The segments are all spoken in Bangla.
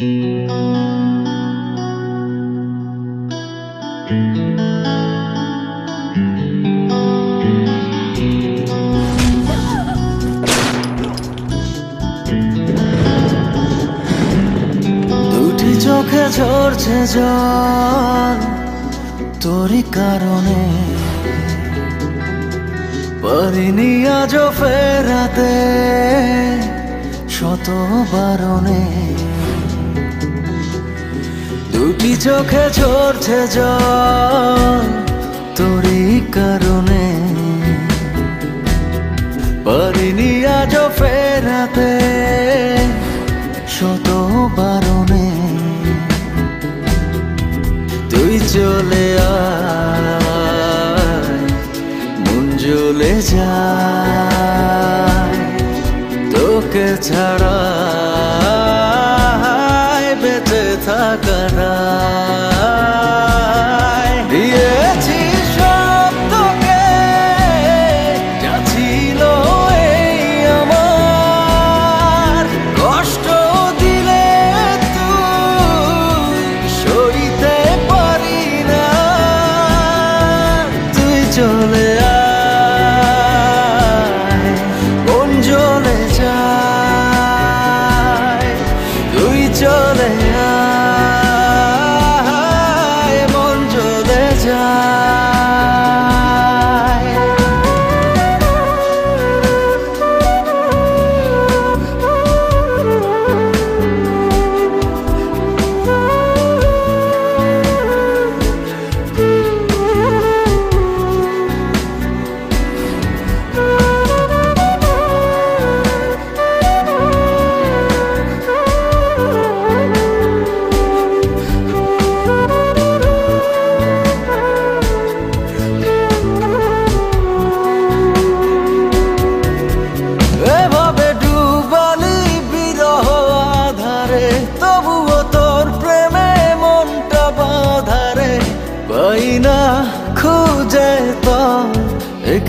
দুটি চোখে ঝরছে জল তোরই কারণে। পারিনি আজও ফেরাতে শত বারণে দুটি চোখে ঝরছে জল তোরই কারণে। পারিনি আজও ফেরাতে শত বারণে। তুই চলে আয়, মন জ্বলে যায়। তোকে ছাড়া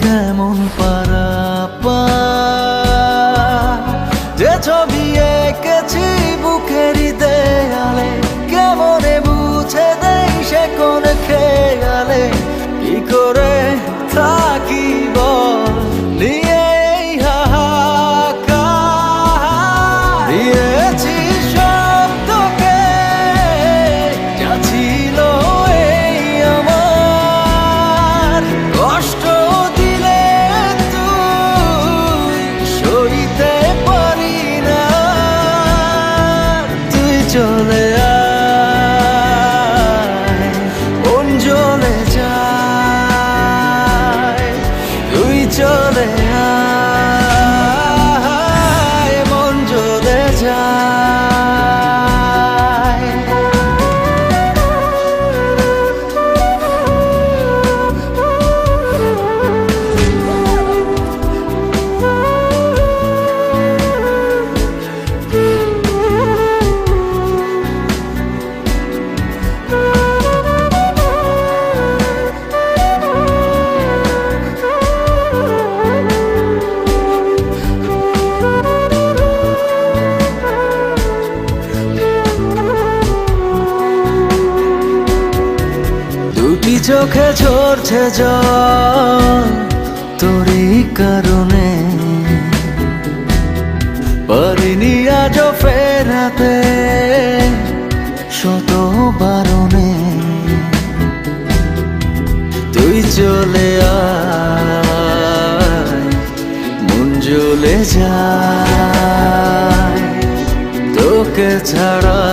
কেমন পারা যে ছবি চলে চোখে ঝরছে জল তোরই কারণে। পারিনি আজও ফেরাতে শত বারণে। তুই চলে আয়, মন জ্বলে যায়। তোকে ছাড়া